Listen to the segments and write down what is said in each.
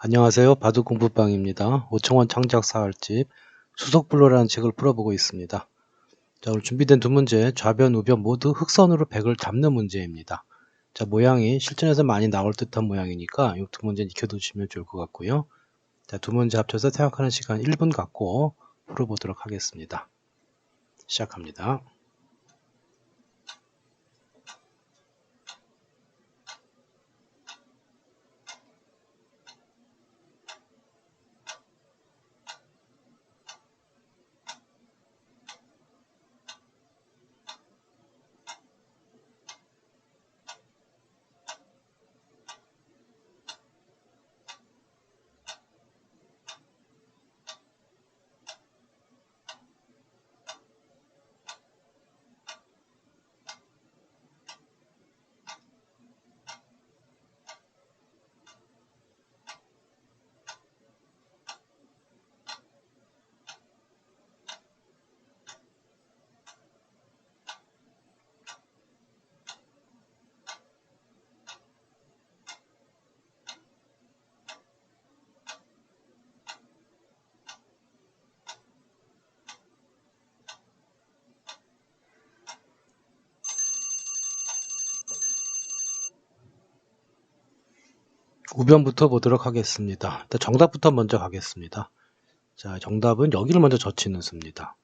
안녕하세요. 바둑 공부방입니다. 5천원 창작 사활집 수석불로라는 책을 풀어보고 있습니다. 자, 오늘 준비된 두 문제, 좌변, 우변 모두 흑선으로 백을 잡는 문제입니다. 자, 모양이 실전에서 많이 나올 듯한 모양이니까 이 두 문제 익혀두시면 좋을 것 같고요. 자, 두 문제 합쳐서 생각하는 시간 1분 갖고 풀어보도록 하겠습니다. 시작합니다. 우변부터 보도록 하겠습니다. 일단 정답부터 먼저 가겠습니다. 자, 정답은 여기를 먼저 젖히는 수입니다.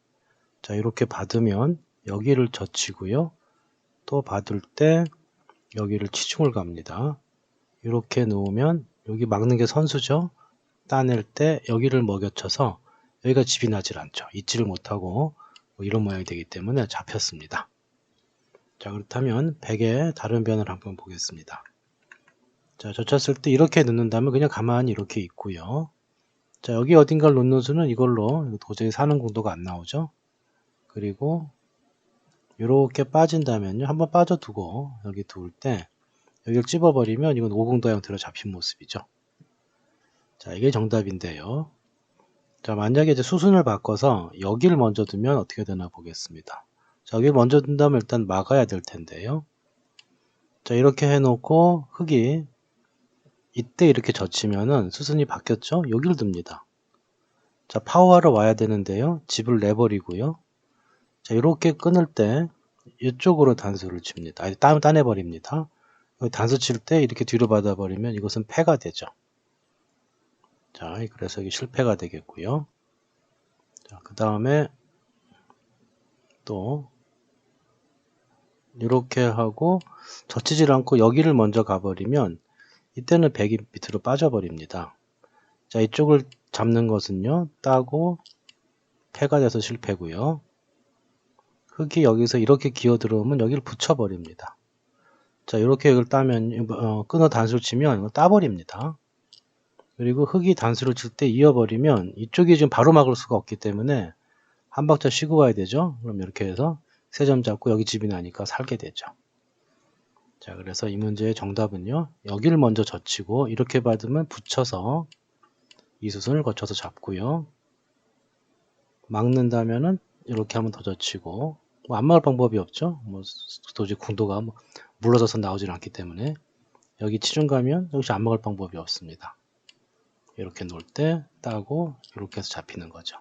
자, 이렇게 받으면 여기를 젖히고요. 또 받을 때 여기를 치중을 갑니다. 이렇게 놓으면 여기 막는 게 선수죠. 따낼 때 여기를 먹여쳐서 여기가 집이 나질 않죠. 잊지를 못하고 뭐 이런 모양이 되기 때문에 잡혔습니다. 자, 그렇다면 100의 다른 변을 한번 보겠습니다. 자, 젖혔을 때 이렇게 넣는다면 그냥 가만히 이렇게 있고요. 자, 여기 어딘가를 놓는 수는 이걸로 도저히 사는 공도가 안 나오죠. 그리고 이렇게 빠진다면요. 한번 빠져두고 여기 두을 때 여기를 찝어버리면 이건 오공도 형태로 잡힌 모습이죠. 자, 이게 정답인데요. 자, 만약에 이제 수순을 바꿔서 여기를 먼저 두면 어떻게 되나 보겠습니다. 자, 여기를 먼저 둔다면 일단 막아야 될 텐데요. 자, 이렇게 해놓고 흙이 이때 이렇게 젖히면은 수순이 바뀌었죠? 여기를 둡니다. 자, 파워하러 와야 되는데요. 집을 내버리고요. 자, 이렇게 끊을 때 이쪽으로 단수를 칩니다. 아니, 따, 따내버립니다. 단수 칠 때 이렇게 뒤로 받아버리면 이것은 패가 되죠. 자, 그래서 이게 실패가 되겠고요. 자, 그 다음에 또 이렇게 하고 젖히질 않고 여기를 먼저 가버리면 이때는 백이 밑으로 빠져버립니다. 자, 이쪽을 잡는 것은요, 따고 패가 돼서 실패고요. 흙이 여기서 이렇게 기어 들어오면 여기를 붙여버립니다. 자, 이렇게 이걸 따면, 어, 끊어 단수를 치면 이거 따버립니다. 그리고 흙이 단수를 칠 때 이어버리면 이쪽이 지금 바로 막을 수가 없기 때문에 한 박자 쉬고 가야 되죠. 그럼 이렇게 해서 세 점 잡고 여기 집이 나니까 살게 되죠. 자, 그래서 이 문제의 정답은요. 여기를 먼저 젖히고 이렇게 받으면 붙여서 이 수순을 거쳐서 잡고요. 막는다면은 이렇게 하면 더 젖히고 뭐 안 막을 방법이 없죠. 뭐 도저히 궁도가 뭐 물러져서 나오질 않기 때문에 여기 치중 가면 역시 안 막을 방법이 없습니다. 이렇게 놓을 때 따고 이렇게 해서 잡히는 거죠.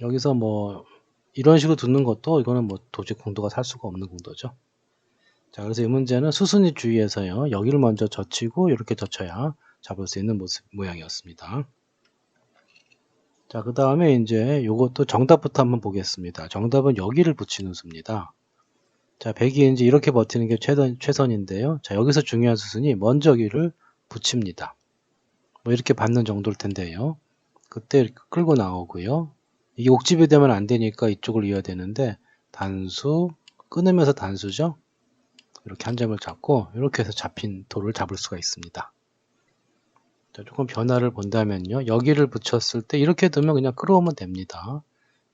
여기서 뭐 이런 식으로 두는 것도 이거는 뭐 도저히 궁도가 살 수가 없는 궁도죠. 자, 그래서 이 문제는 수순위 주의해서요. 여기를 먼저 젖히고 이렇게 젖혀야 잡을 수 있는 모습, 모양이었습니다. 자, 그 다음에 이제 이것도 정답부터 한번 보겠습니다. 정답은 여기를 붙이는 수입니다. 자, 100이 이제 이렇게 버티는 게 최선, 최선인데요. 자, 여기서 중요한 수순이 먼저 여기를 붙입니다. 뭐 이렇게 받는 정도일 텐데요. 그때 끌고 나오고요. 이게 옥집이 되면 안 되니까 이쪽을 이어야 되는데 단수, 끊으면서 단수죠. 이렇게 한 점을 잡고 이렇게 해서 잡힌 돌을 잡을 수가 있습니다. 자, 조금 변화를 본다면요. 여기를 붙였을 때 이렇게 두면 그냥 끌어오면 됩니다.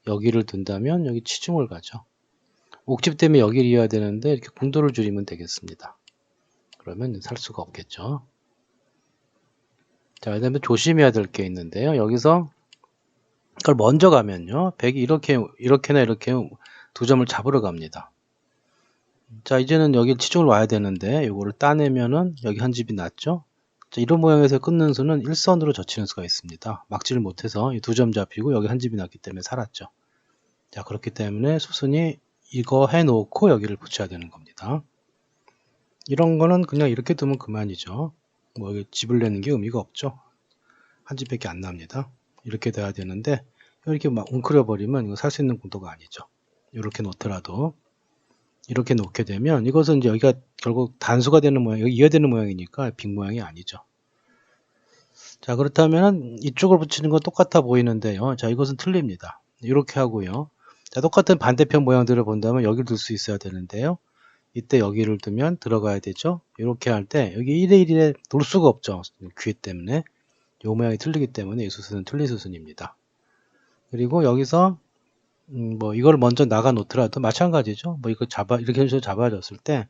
여기를 둔다면 여기 치중을 가죠. 옥집 때문에 여기를 이어야 되는데 이렇게 궁도를 줄이면 되겠습니다. 그러면 살 수가 없겠죠. 자, 그 다음에 조심해야 될 게 있는데요. 여기서 그걸 먼저 가면요. 백이 이렇게, 이렇게나 이렇게 두 점을 잡으러 갑니다. 자, 이제는 여기 치중을 와야 되는데, 이거를 따내면은 여기 한 집이 났죠? 자, 이런 모양에서 끊는 수는 일선으로 젖히는 수가 있습니다. 막지를 못해서 두 점 잡히고 여기 한 집이 났기 때문에 살았죠. 자, 그렇기 때문에 수순이 이거 해놓고 여기를 붙여야 되는 겁니다. 이런 거는 그냥 이렇게 두면 그만이죠. 뭐 여기 집을 내는 게 의미가 없죠. 한 집밖에 안 납니다. 이렇게 돼야 되는데 이렇게 막 웅크려 버리면 이거 살 수 있는 공도가 아니죠. 이렇게 놓더라도 이렇게 놓게 되면 이것은 이제 여기가 결국 단수가 되는 모양, 여기 이어되는 모양이니까 빅 모양이 아니죠. 자 그렇다면 이쪽을 붙이는 건 똑같아 보이는데요. 자 이것은 틀립니다. 이렇게 하고요. 자 똑같은 반대편 모양들을 본다면 여기를 둘 수 있어야 되는데요. 이때 여기를 두면 들어가야 되죠. 이렇게 할 때 여기 1에 1에 놓을 수가 없죠. 귀 때문에 요 모양이 틀리기 때문에 이 수순은 틀린 수순입니다. 그리고 여기서 음, 뭐 이걸 먼저 나가 놓더라도 마찬가지죠. 뭐 이거 잡아 이렇게 해서 잡아줬을 때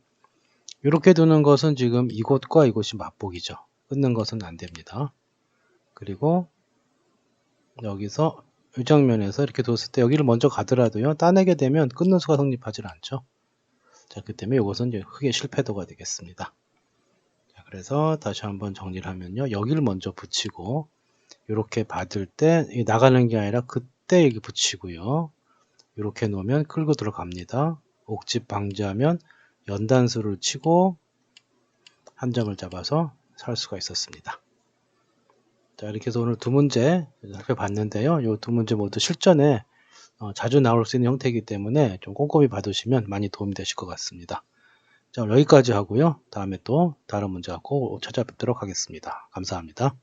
이렇게 두는 것은 지금 이곳과 이곳이 맞복이죠. 끊는 것은 안 됩니다. 그리고 여기서 이 장면에서 이렇게 뒀을 때 여기를 먼저 가더라도요. 따내게 되면 끊는 수가 성립하지 않죠. 자, 그 때문에 이것은 이제 크게 실패도가 되겠습니다. 자, 그래서 다시 한번 정리를 하면요. 여기를 먼저 붙이고 이렇게 받을 때 나가는 게 아니라 그때 여기 붙이고요. 이렇게 놓으면 끌고 들어갑니다. 옥집 방지하면 연단수를 치고 한 점을 잡아서 살 수가 있었습니다. 자, 이렇게 해서 오늘 두 문제 살펴봤는데요. 이 두 문제 모두 실전에 어, 자주 나올 수 있는 형태이기 때문에 좀 꼼꼼히 봐두시면 많이 도움이 되실 것 같습니다. 자, 여기까지 하고요. 다음에 또 다른 문제 갖고 찾아뵙도록 하겠습니다. 감사합니다.